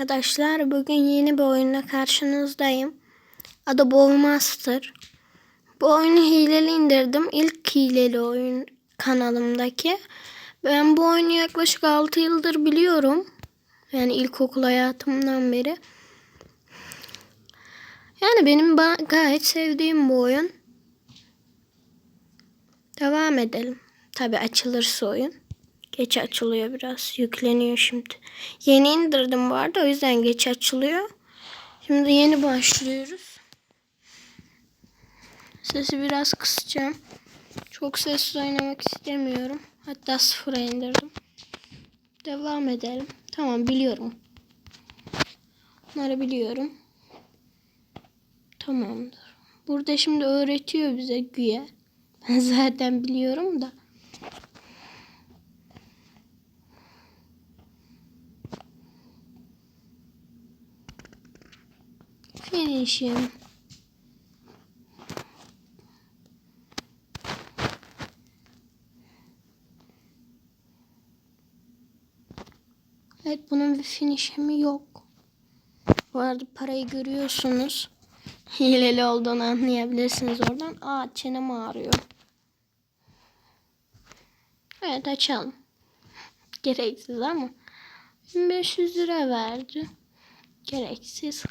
Arkadaşlar bugün yeni bir oyunla karşınızdayım. Adı Bowmaster. Bu oyunu hileli indirdim. İlk hileli oyun kanalımdaki. Ben bu oyunu yaklaşık 6 yıldır biliyorum. Yani ilkokul hayatımdan beri. Yani benim gayet sevdiğim bu oyun. Devam edelim. Tabi açılırsa oyun. Geç açılıyor biraz. Yükleniyor şimdi. Yeni indirdim bu arada. O yüzden geç açılıyor. Şimdi yeni başlıyoruz. Sesi biraz kısacağım. Çok sesli oynamak istemiyorum. Hatta sıfıra indirdim. Devam edelim. Tamam biliyorum. Bunları biliyorum. Tamamdır. Burada şimdi öğretiyor bize güya. Ben zaten biliyorum da. Finishim. Evet bunun bir finishimi yok. Bu arada parayı görüyorsunuz. Hileli olduğunu anlayabilirsiniz oradan. Aa çenem ağrıyor. Evet açalım. Gereksiz ama. 1500 lira verdi. Gereksiz.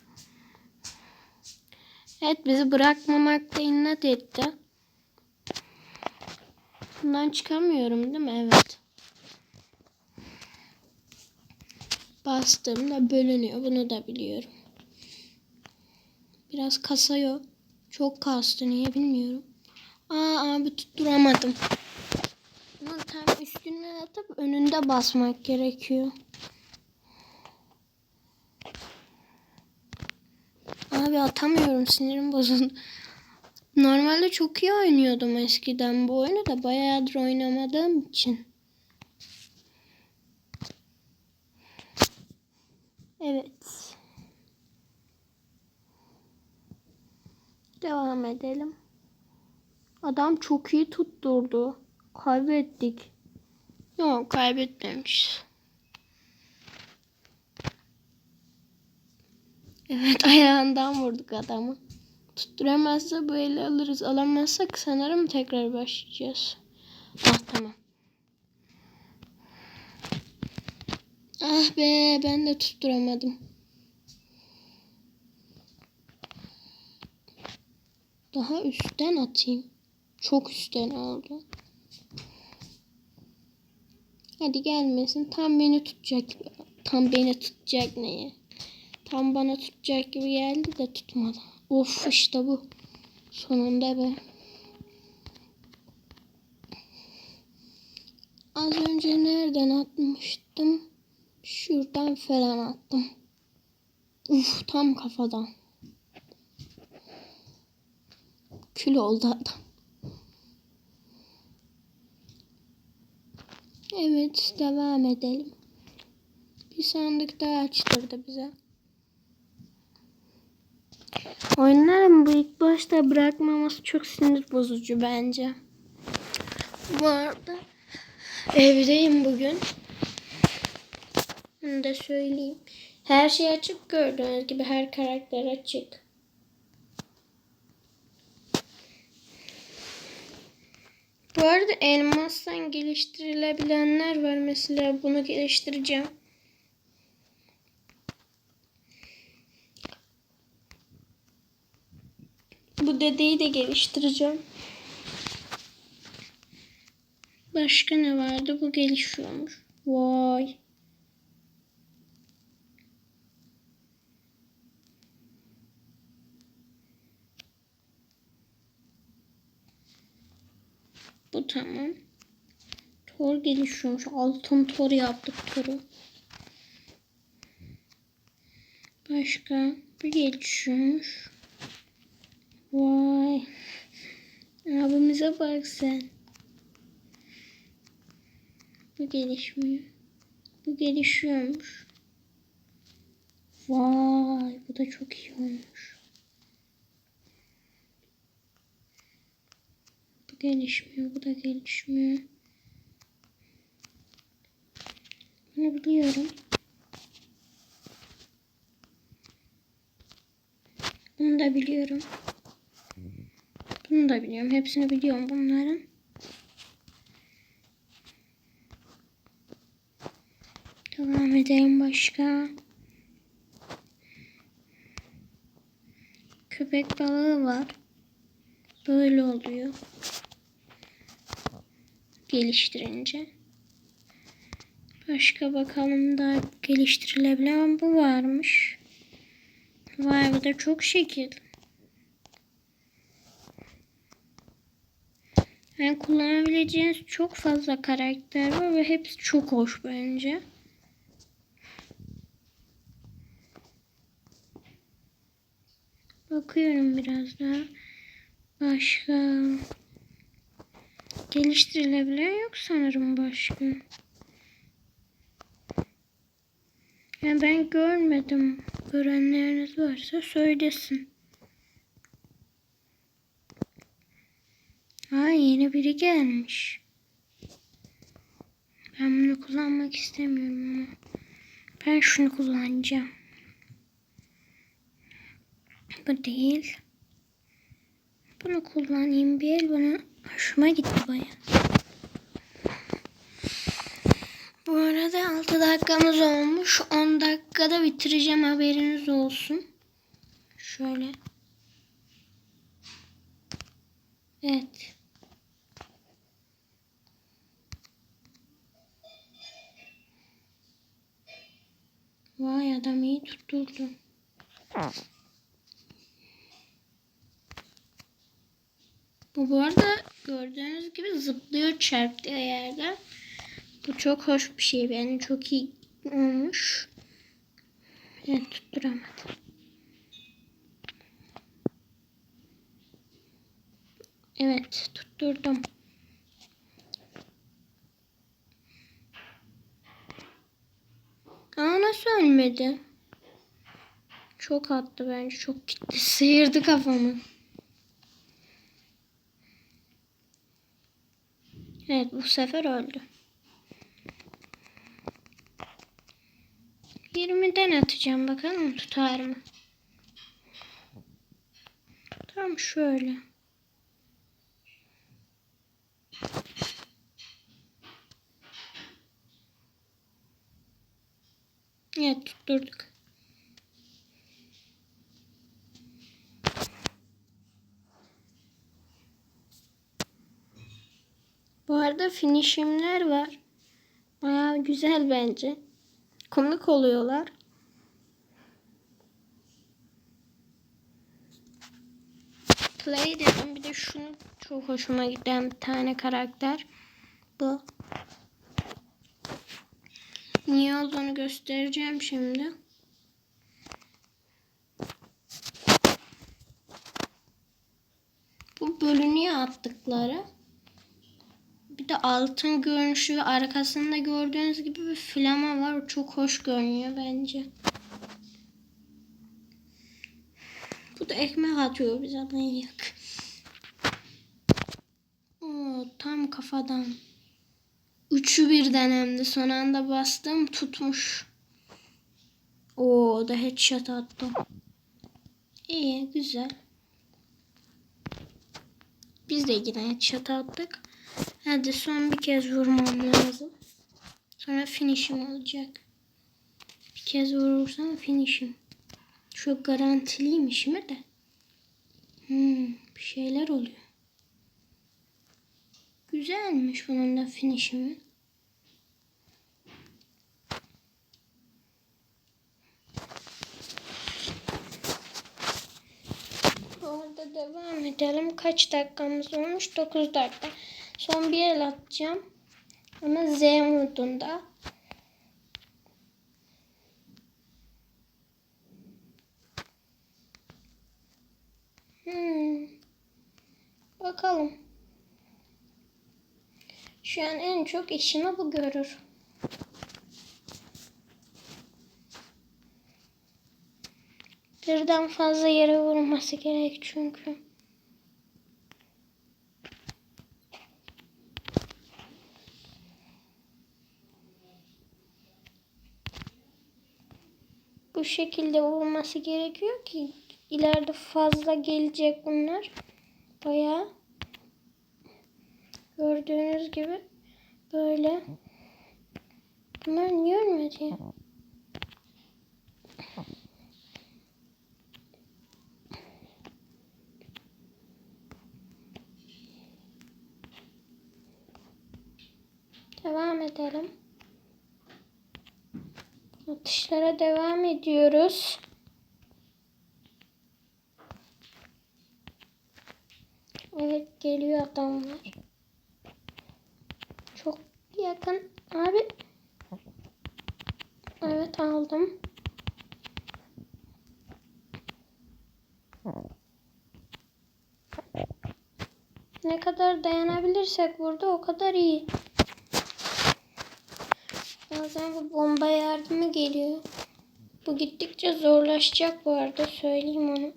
Evet bizi bırakmamakta inat etti. Bundan çıkamıyorum değil mi? Evet. Bastığımda bölünüyor. Bunu da biliyorum. Biraz kasıyor. Çok kastı. Niye bilmiyorum. Aa abi tutturamadım. Bunu tam üstüne atıp önünde basmak gerekiyor. Abi atamıyorum sinirim bozuldu. Normalde çok iyi oynuyordum eskiden bu oyunu da bayağıdır oynamadığım için. Evet. Devam edelim. Adam çok iyi tutturdu. Kaybettik. Yok kaybetmemiş. Evet ayağından vurduk adamı. Tutturamazsa bu eli alırız. Alamazsak sanırım tekrar başlayacağız. Ah tamam. Ah be ben de tutturamadım. Daha üstten atayım. Çok üstten oldu. Hadi gelmesin. Tam beni tutacak. Tam beni tutacak neye? Tam bana tutacak gibi geldi de tutmadı. Of işte bu. Sonunda be. Az önce nereden atmıştım? Şuradan falan attım. Uf tam kafadan. Kül oldu adam. Evet devam edelim. Bir sandık daha açtırdı bize. Oyunların bu ilk başta bırakmaması çok sinir bozucu bence. Bu arada evdeyim bugün. Bunu da söyleyeyim. Her şey açık gördüğünüz gibi her karakter açık. Bu arada elmastan geliştirilebilenler var. Mesela bunu geliştireceğim. Bu dedeyi de geliştireceğim. Başka ne vardı? Bu gelişiyormuş. Vay. Bu tamam. Tor gelişiyormuş. Altın tor yaptık toru. Başka bir gelişiyormuş. Vay. Abimize bak sen. Bu gelişmiyor. Bu gelişiyormuş. Vay. Bu da çok iyi olmuş. Bu gelişmiyor. Bu da gelişmiyor. Bunu biliyorum. Bunu da biliyorum. Bunu da biliyorum. Hepsini biliyorum bunların. Devam edelim başka. Köpek balığı var. Böyle oluyor. Geliştirince. Başka bakalım daha geliştirilebilen bu varmış. Vay bu da çok şekil. Yani kullanabileceğiniz çok fazla karakter var ve hepsi çok hoş bence. Bakıyorum biraz daha. Başka geliştirilebilen yok sanırım başka. Yani ben görmedim. Görenleriniz varsa söylesin. Ha yeni biri gelmiş. Ben bunu kullanmak istemiyorum ama. Ben şunu kullanacağım. Bu değil. Bunu kullanayım bir el bana hoşuma gitti baya. Bu arada 6 dakikamız olmuş. 10 dakikada bitireceğim haberiniz olsun. Şöyle. Evet. Vay adam iyi tutturdu. Bu bu arada gördüğünüz gibi zıplıyor çarptığı yerden. Bu çok hoş bir şey. Bence çok iyi olmuş. Evet tutturamadım. Evet tutturdum. Aa nasıl ölmedi? Çok attı bence. Çok gitti. Sıyırdı kafamı. Evet bu sefer öldü. 20'den atacağım bakalım tutar mı? Tam şöyle. Evet tutturduk. Bu arada finishimler var. Bayağı güzel bence. Komik oluyorlar. Play dedim. Bir de şunu çok hoşuma giden bir tane karakter. Bu. Niye olduğunu göstereceğim şimdi. Bu bölünüyor attıkları. Bir de altın görünüşü ve arkasında gördüğünüz gibi bir flama var. Çok hoş görünüyor bence. Bu da ekmek atıyor bize manyak. Oo, tam kafadan. Üçü birden hem son anda bastım tutmuş. Oo da headshot attım. İyi güzel. Biz de yine headshot attık. Hadi son bir kez vurmam lazım. Sonra finishim olacak. Bir kez vurursam finishim. Çok garantiliymiş mi de. Hmm, bir şeyler oluyor. Güzelmiş bunun da finishimi. Orada devam edelim. Kaç dakikamız olmuş? 9 dakika. Son bir el atacağım. Ama Z modunda. Hmm. Bakalım. Şu an en çok işimi bu görür. Birden fazla yere vurması gerek çünkü. Bu şekilde vurması gerekiyor ki ileride fazla gelecek bunlar. Bayağı gördüğünüz gibi böyle. Bunlar niye ölmedi? Devam edelim. Atışlara devam ediyoruz. Evet geliyor adamlar. Yakın. Abi. Evet aldım. Ne kadar dayanabilirsek burada o kadar iyi. Bazen bu bomba yardımı geliyor. Bu gittikçe zorlaşacak bu arada söyleyeyim onu.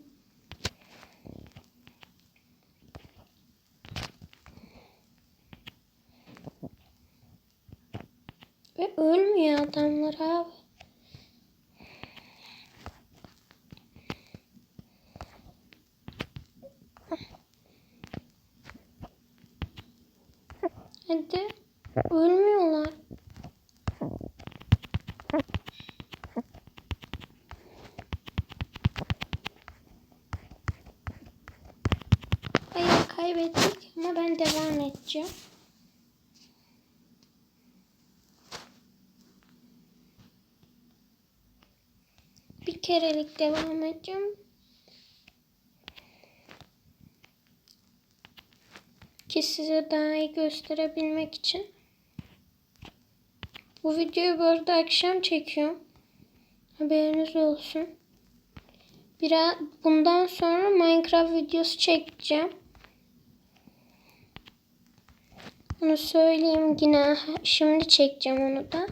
Ve ölmüyor adamlar abi. Hadi. Ölmüyorlar. Hayır kaybettik ama ben devam edeceğim. Bir kerelik devam edeceğim. Ki size daha iyi gösterebilmek için. Bu videoyu bu arada akşam çekiyorum. Haberiniz olsun. Biraz bundan sonra Minecraft videosu çekeceğim. Onu söyleyeyim yine. Şimdi çekeceğim onu da.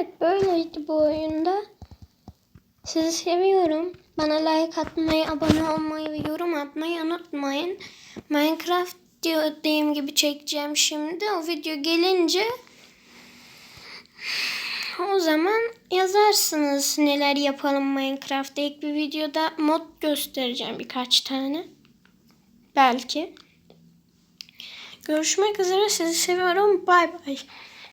Evet böyleydi bu oyunda. Sizi seviyorum. Bana like atmayı, abone olmayı ve yorum atmayı unutmayın. Minecraft dediğim gibi çekeceğim şimdi. O video gelince o zaman yazarsınız neler yapalım Minecraft'ta. İlk bir videoda mod göstereceğim birkaç tane. Belki. Görüşmek üzere. Sizi seviyorum. Bay bay.